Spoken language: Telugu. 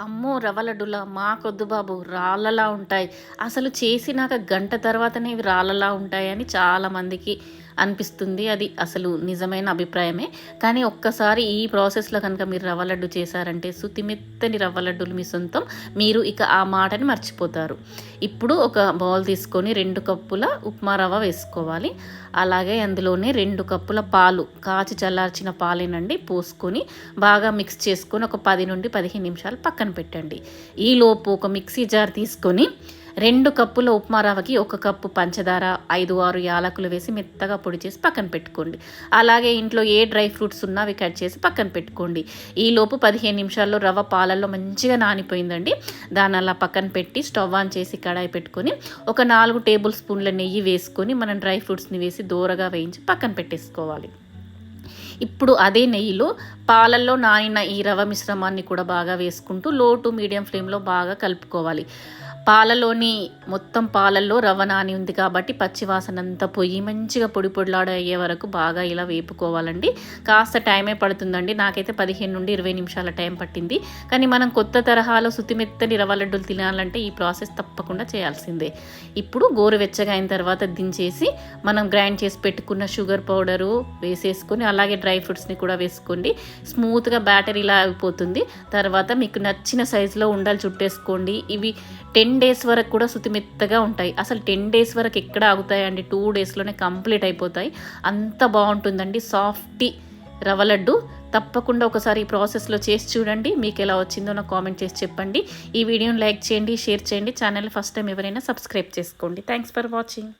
అమ్మో రవ్వ మా కొద్దు బాబు రాళ్ళలా ఉంటాయి. అసలు చేసినాక గంట తర్వాతనే ఇవి రాళ్ళలా ఉంటాయని చాలామందికి అనిపిస్తుంది. అది అసలు నిజమైన అభిప్రాయమే. కానీ ఒక్కసారి ఈ ప్రాసెస్లో కనుక మీరు రవ్వ లడ్డు చేశారంటే సుతిమెత్తని రవ్వ లడ్డులు మీ సొంతం. మీరు ఇక ఆ మాటని మర్చిపోతారు. ఇప్పుడు ఒక బౌల్ తీసుకొని రెండు కప్పుల ఉప్మా రవ్వ వేసుకోవాలి. అలాగే అందులోనే రెండు కప్పుల పాలు కాచి చల్లార్చిన పాలేనండి పోసుకొని బాగా మిక్స్ చేసుకొని ఒక పది నుండి పదిహేను నిమిషాలు పక్కన పెట్టండి. ఈలోపు ఒక మిక్సీ జార్ తీసుకొని రెండు కప్పుల ఉప్మా రవ్వకి ఒక కప్పు పంచదార ఐదు ఆరు యాలకులు వేసి మెత్తగా పొడి చేసి పక్కన పెట్టుకోండి. అలాగే ఇంట్లో ఏ డ్రై ఫ్రూట్స్ ఉన్నా అవి కట్ చేసి పక్కన పెట్టుకోండి. ఈలోపు పదిహేను నిమిషాల్లో రవ్వ పాలల్లో మంచిగా నానిపోయిందండి. దాన్ని అలా పక్కన పెట్టి స్టవ్ ఆన్ చేసి కడాయి పెట్టుకొని ఒక నాలుగు టేబుల్ స్పూన్ల నెయ్యి వేసుకొని మనం డ్రై ఫ్రూట్స్ని వేసి దూరగా వేయించి పక్కన పెట్టేసుకోవాలి. ఇప్పుడు అదే నెయ్యిలో పాలల్లో నానిన ఈ రవ మిశ్రమాన్ని కూడా బాగా వేసుకుంటూ లో టు మీడియం ఫ్లేమ్లో బాగా కలుపుకోవాలి. పాలలోని మొత్తం పాలల్లో రవ్వ నాని ఉంది కాబట్టి పచ్చివాసన అంతా పోయి మంచిగా పొడి పొడిలాడ అయ్యే వరకు బాగా ఇలా వేపుకోవాలండి. కాస్త టైమే పడుతుందండి. నాకైతే పదిహేను నుండి ఇరవై నిమిషాల టైం పట్టింది. కానీ మనం కొత్త తరహాలో సుతిమెత్తని రవ్వ లడ్డూలు తినాలంటే ఈ ప్రాసెస్ తప్పకుండా చేయాల్సిందే. ఇప్పుడు గోరువెచ్చగా అయిన తర్వాత దించేసి మనం గ్రైండ్ చేసి పెట్టుకున్న షుగర్ పౌడరు వేసేసుకొని అలాగే డ్రై ఫ్రూట్స్ని కూడా వేసుకోండి. స్మూత్గా బ్యాటర్ ఇలా అయిపోతుంది. తర్వాత మీకు నచ్చిన సైజులో ఉండాలి చుట్టేసుకోండి. ఇవి టెన్ డేస్ వరకు కూడా శుతిమెత్తగా ఉంటాయి. అసలు టెన్ డేస్ వరకు ఎక్కడ ఆగుతాయండి? టూ డేస్లోనే కంప్లీట్ అయిపోతాయి. అంత బాగుంటుందండి. సాఫ్టీ రవ్వ లడ్డు. తప్పకుండా ఒకసారి ఈ ప్రాసెస్లో చేసి చూడండి. మీకు ఎలా వచ్చిందో నాకు కామెంట్ చేసి చెప్పండి. ఈ వీడియోని లైక్ చేయండి షేర్ చేయండి. ఛానల్ ఫస్ట్ టైం ఎవరైనా సబ్స్క్రైబ్ చేసుకోండి. Thanks for watching.